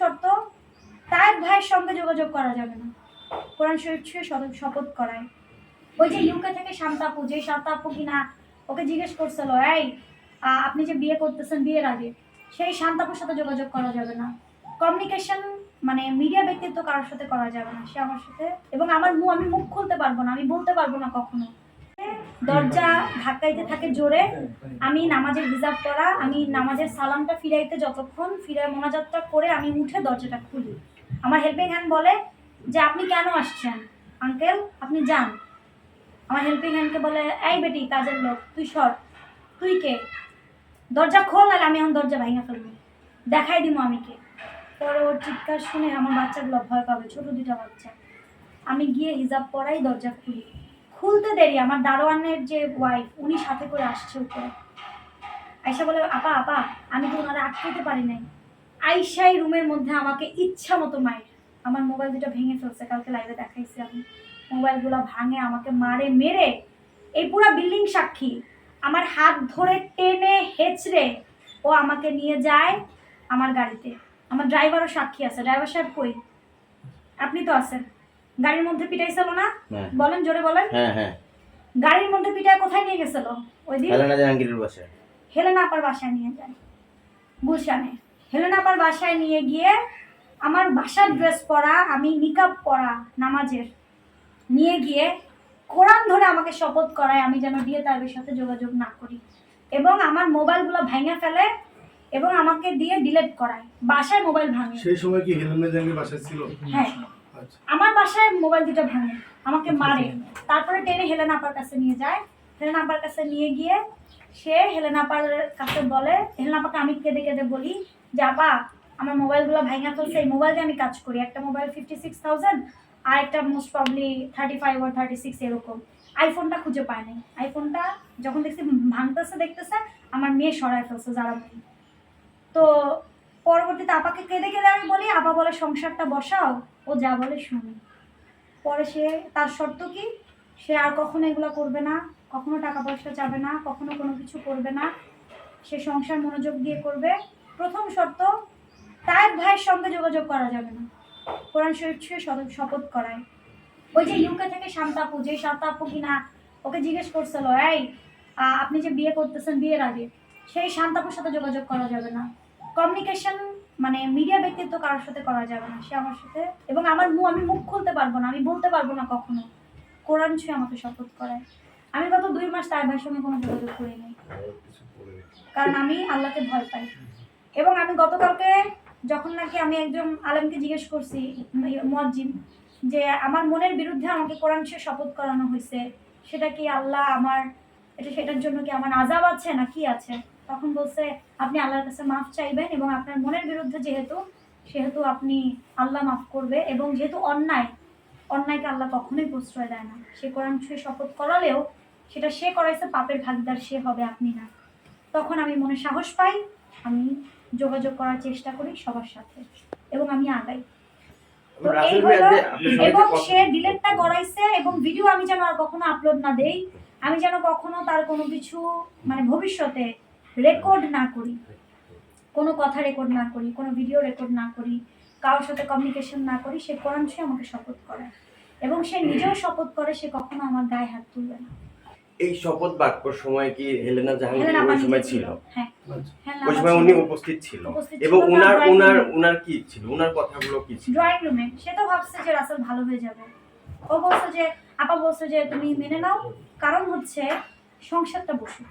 শর্ত তায়েব ভাইয়ের সঙ্গে যোগাযোগ করা যাবে না। কোরআন শরীফ ছুঁয়ে শপথ করায়। ওই যে ইউকে থেকে শান্তাপু, যে শান্তাপু কিনা ওকে জিজ্ঞেস করছিল, এই আপনি যে বিয়ে করতেছেন বিয়ের আগে, সেই শান্তাপুর সাথে যোগাযোগ করা যাবে না। কমিউনিকেশন মানে মিডিয়া ব্যক্তিত্ব কারোর সাথে করা যাবে না। সে আমার সাথে, এবং আমার মুখ আমি মুখ খুলতে পারব না, আমি বলতে পারব না কখনো। দরজা ধাক্কাইতে থাকে জোরে। আমি নামাজের হিসাব করা আমি নামাজের সালামটা ফিরাইতে যতক্ষণ ফিরে মোনাজাতটা করে আমি উঠে দরজাটা খুলি। আমার হেল্পিং হ্যান্ড বলে যে, আপনি কেন আসছেন? আঙ্কেল, আপনি যান। আমার হেল্পিং হ্যান্ডকে বলে, এই বেটি, কাজের লোক, তুই সর। তুই কে? দরজা খোল, নাহলে আমি এখন দরজা ভাঙা ফেলব। দেখাই দিব আমি কে। পরে ওর চিৎকার শুনে আমার বাচ্চাগুলো ভয় পাবে, ছোট দুটা বাচ্চা। আমি গিয়ে হিজাব পরাই দরজা খুলি। খুলতে দেরি, আমার দারোয়ানের যে ওয়াইফ উনি সাথে করে আসছে উপরে। আয়সা বলে, আপা আপা, আমি তো ওনারা আটকাতে পারি নাই। আইসাই রুমের মধ্যে আমাকে ইচ্ছা মতো মায়ের আমার মোবাইল দুটো ভেঙে ফেলছে, কালকে লাইভে দেখাইছি আমি। মোবাইলগুলো ভাঙে আমাকে মারে, মেরে, এই পুরো বিল্ডিং সাক্ষী। আমার হাত ধরে টেনে হেঁচড়ে ও আমাকে নিয়ে যায় আমার গাড়িতে। আমার ড্রাইভারও সাক্ষী আছে। ড্রাইভার সাহেব কই? আপনি তো আছেন। গাড়ির মধ্যে পিটাইছিল না? হ্যাঁ। বলেন জোরে বলেন। হ্যাঁ হ্যাঁ। গাড়ির মধ্যে পিটায় কোথায় নিয়ে গেছিল? ওই দিন? হেলেনা জাহাঙ্গীরের বাসায়। হেলেনা আপার বাসায় নিয়ে যায়। গুলশানে। হেলেনা আপার বাসায় নিয়ে গিয়ে আমার বাসার ড্রেস পরা আমি নিকাব পরা নামাজের নিয়ে গিয়ে কোরআন ধরে আমাকে শপথ করায় আমি যেন দিয়ে তাদের সাথে যোগাযোগ না করি। এবং আমার মোবাইলগুলো ভেঙে ফেলে এবং আমাকে দিয়ে ডিলিট করায়। বাসায় মোবাইল ভাঙে। সেই সময় কি হেলেনা জাহাঙ্গীর বাসায় ছিল? হ্যাঁ। আমার বাসায় মোবাইল দুটো ভাঙে। আমাকে মারে। তারপরে টেনে হেলেনা আপার কাছে নিয়ে যায়। হেলেনা আপার কাছে নিয়ে গিয়ে সে হেলেনা আপার কাছে বলে, হেলেনা আপাকে আমি কেঁদে কেঁদে বলি যে, আপা, আমার মোবাইলগুলো ভাঙা ফেলছে এই মোবাইল দিয়ে আমি কাজ করি। একটা মোবাইল ফিফটি সিক্স থাউজেন্ড আর একটা মোস্ট প্রবলি থার্টি ফাইভ আর থার্টি সিক্স এরকম। আইফোনটা খুঁজে পায় নাই। আইফোনটা যখন দেখছি ভাঙতেছে, দেখতেছে, আমার মেয়ে সরায় ফেলছে যারা তো পরবর্তীতে আপাকে কেঁদে কেঁদে আমি বলি, আপা বলে সংসারটা বসাও, ও যা বলে শুনি। পরে সে, তার শর্ত কি? সে আর কখনো এগুলো করবে না, কখনো টাকা পয়সা যাবে না, কখনো কোনো কিছু করবে না। সে সংসার মনোযোগ দিয়ে করবে। প্রথম শর্ত, তার ভাইয়ের সঙ্গে যোগাযোগ করা যাবে না। কোরআন শরীফ ছুঁয়ে শপথ করায়। ওই যে ইউকে থেকে শান্তাপু যে শান্তাপু কিনা, ওকে জিজ্ঞেস করছিল, এই আপনি যে বিয়ে করতেছেন বিয়ের আগে, সেই শান্তাপুর সাথে যোগাযোগ করা যাবে না। কমিউনিকেশন মানে মিডিয়া ব্যক্তিত্ব কারোর সাথে করা যাবে না, সে আমার সাথে। এবং আমার মুখ আমি মুখ খুলতে পারব না, আমি বলতে পারব না কখনো। কোরআন ছুঁয়ে আমাকে শপথ করায়। আমি গত দুই মাস তার ভাইয়ের সঙ্গে কোনো যোগাযোগ করি নাই কারণ আমি আল্লাহকে ভয় পাই। এবং আমি গতকালকে যখন নাকি আমি একজন আলেমকে জিজ্ঞেস করছি, মুয়াজ্জিন, যে আমার মনের বিরুদ্ধে আমাকে কোরআন ছুঁয়ে শপথ করানো হয়েছে, সেটা কি আল্লাহ আমার এটা সেটার জন্য কি আমার আজাব আছে না কি আছে? তখন বলছে আপনি আল্লাহর কাছে মাফ চাইবেন এবং আপনার মনের বিরুদ্ধে যেহেতু সেহেতু আপনি আল্লাহ মাফ করবে এবং যেহেতু অন্যায় অন্যায়কে আল্লাহ কখনোই প্রশ্রয় দেয় না। সে কোরআন ছুঁয়ে শপথ করালেও সেটা সে করাইছে পাপের ভাগদার সে হবে আপনি না। তখন আমি মনে সাহস পাই আমি যোগাযোগ করার চেষ্টা করি সবার সাথে এবং আমি আগাই। এবং সে ডিলেটটা করাইছে এবং ভিডিও আমি যেন আর কখনো আপলোড না দেই আমি যেন কখনো তার কোনো কিছু মানে ভবিষ্যতে রেকর্ড না করি। কোনো কথা রেকর্ড না করি কোনো ভিডিও রেকর্ড না করি কারোর সাথে কমিউনিকেশন না করি সে কোরআন ছুঁয়ে আমাকে শপথ করে। এবং সে নিজেও শপথ করে সে কখনো আমার গায়ে হাত তুলবে না। এই শপথ বাক্যর সময় কি হেলেনা জাহাঙ্গীর ওই সময় ছিল। হ্যাঁ। আচ্ছা। ওই সময় উনি উপস্থিত ছিল। এবং উনার উনার উনার কি ছিল? উনার কথাগুলো কি ছিল? ড্রয়িং রুমে সে তো ভাবছে যে রাসেল ভালো হয়ে যাবে। ও বলছে যে আপা বলছে যে তুমি মেনে নাও কারণ হচ্ছে সংসারটা বসু।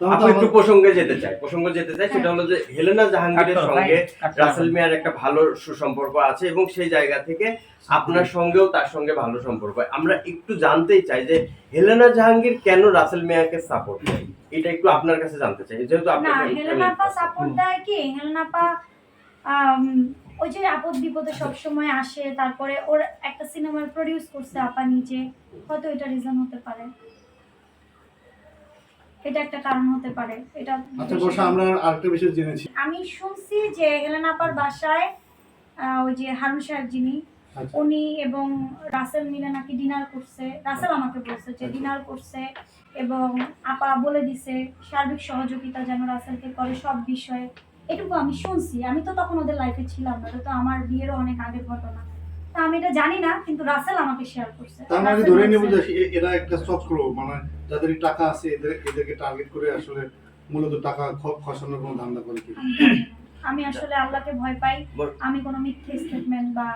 আপু একটু প্রসঙ্গে যেতে চাই। প্রসঙ্গে যেতে চাই সেটা হলো যে হেলেনা জাহাঙ্গীরের সঙ্গে রাসেল মিয়ার একটা ভালো সুসম্পর্ক আছে এবং সেই জায়গা থেকে আপনার সঙ্গেও তার সঙ্গে ভালো সম্পর্ক। আমরা একটু জানতেই চাই যে হেলেনা জাহাঙ্গীর কেন রাসেল মিয়াকে সাপোর্ট এটা একটু আপনার কাছে জানতে চাই যেহেতু আপনি না একটা হেলেনা আপা family সাপোর্ট দেয় কি? হেলেনা আপা আম, ওই যে আপদ বিপদে সবসময় আসে তারপরে ওর একটা সিনেমার প্রডিউস করছে আপা নিজে হয়তো এটা রিজন হতে পারে। এটা একটা কারণ হতে পারে এটা আচ্ছা বর্ষা আমরা আরেকটা বিষয় জেনেছি। আমি শুনছি যে হেলেনা আপার বাসায় ওই যে হারুন সাহেব যিনি আচ্ছা। উনি এবং রাসেল মিলে নাকি ডিনার করছে রাসেল আমাকে বলছে যে ডিনার করছে এবং আপা বলে দিছে সার্বিক সহযোগিতা যেন রাসেলকে করে সব বিষয়ে। এটুকু আমি শুনছি। আমি তো তখন ওদের লাইফে ছিলাম না তো আমার বিয়েরও অনেক আগের ঘটনা। তা আমি এটা জানি না কিন্তু রাসেল আমাকে শেয়ার করছে। তার মানে ধরে নেব যে এরা একটা চক্র মানে যাদের টাকা আছে এদের এদেরকে টার্গেট করে আসলে মূলত টাকা খ- খসানোর কোনো ধান্দা করে কি? আমি আসলে আল্লাহকে ভয় পাই। আমি কোনো মিথ্যে স্টেটমেন্ট বা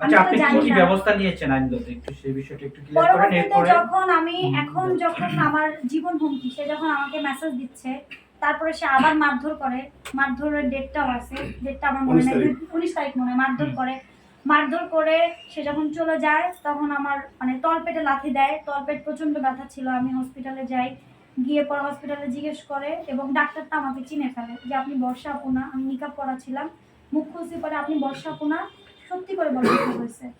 আচ্ছা আপনি কি জানি কি না। ব্যবস্থা নিয়েছেন আইনগত? একটু সেই বিষয়টা একটু ক্লিয়ার করেন এরপরে যখন আমি এখন যখন আমার জীবন হুমকি সে যখন আমাকে মেসেজ দিচ্ছে তারপরে সে আবার মারধর করে। মারধরের ডেটটাও আছে। ডেটটা আমার মনে 19 নেই। উনিশ তারিখ মনে হয়। মারধর করে। মারধর করে সে যখন চলে যায় তখন আমার মানে তলপেটে লাথি দেয়। তলপেট প্রচণ্ড ব্যথা ছিল। আমি হসপিটালে যাই। গিয়ে পর হসপিটালে জিজ্ঞেস করে এবং ডাক্তারটা আমাকে চিনে ফেলে যে আপনি বর্ষা আপু না? আমি নিকাপ পরা ছিলাম। মুখ খুলছি পরে আপনি বর্ষা আপু না? সত্যি করে বর্ষা হয়েছে।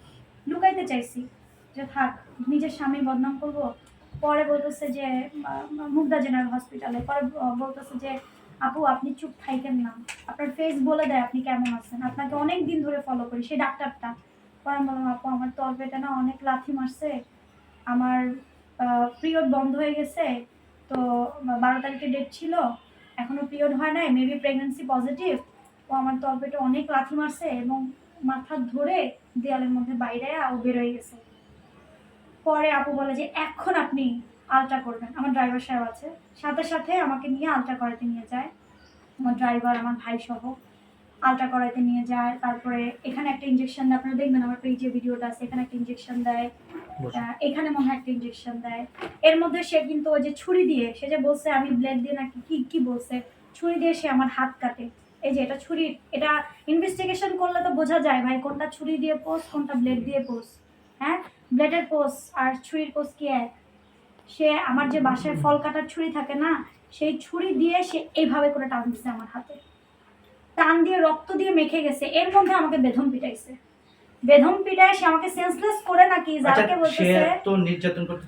লুকাইতে চাইছি। যে থাক নিজের স্বামীর বদনাম করব? পরে বলতেছে যে মুগদা জেনারেল হসপিটালে, পরে বলতেছে যে, আপু, আপনি চুপ থাইকেন না। আপনার ফেস বলে দেয় আপনি কেমন আছেন? আপনাকে অনেক দিন ধরে ফলো করি, সেই ডাক্তারটা। পরে বললাম, আপু, আমার তলপেটে না অনেক লাথি মারছে। আমার পিরিয়ড বন্ধ হয়ে গেছে। তো বারো তারিখে ডেট ছিল। এখনও পিরিয়ড হয় নাই মেবি প্রেগনেন্সি পজিটিভ ও আমার তলপেটে অনেক লাথি মারছে এবং মাথা ধরে দেয়ালের মধ্যে বাইরে ও বেরোয় গেছে। পরে আপু বলে যে এখন আপনি আলট্রা করবেন। আমার ড্রাইভার সাহেব আছে। সাথে সাথে আমাকে নিয়ে আলট্রা করাতে নিয়ে যায়। আমার ড্রাইভার আমার ভাই সহ আলট্রা করাতে নিয়ে যায়। তারপরে এখানে একটা ইঞ্জেকশন দেয়। আপনারা দেখবেন আমার পেজে ভিডিওটা আছে। এখানে একটা ইঞ্জেকশন দেয়। এখানে মনে হয় একটা ইঞ্জেকশন দেয়। এর মধ্যে সে কিন্তু ওই যে ছুরি দিয়ে সে যে বলছে আমি ব্লেড দিয়ে নাকি কি কি বলছে? ছুরি দিয়ে সে আমার হাত কাটে। এই যে এটা ছুরি এটা ইনভেস্টিগেশন করলে তো বোঝা যায় ভাই কোনটা ছুরি দিয়ে পোস্ট কোনটা ব্লেড দিয়ে পোস্ট হ্যাঁ? ব্লেডের কোষ আর ছুরির কোষ কি এক? সে আমার যে বাসায় ফল কাটার ছুরি থাকে না সেই ছুরি দিয়ে সে এইভাবে করে টান দিছে আমার হাতে। টান দিয়ে রক্ত দিয়ে মেখে গেছে এর মধ্যে আমাকে বেধম পিটাইছে। বেধম পিটায় সে আমাকে সেন্সলেস করে নাকি আচ্ছা যাকে বলতেছে তো নির্যাতন করতে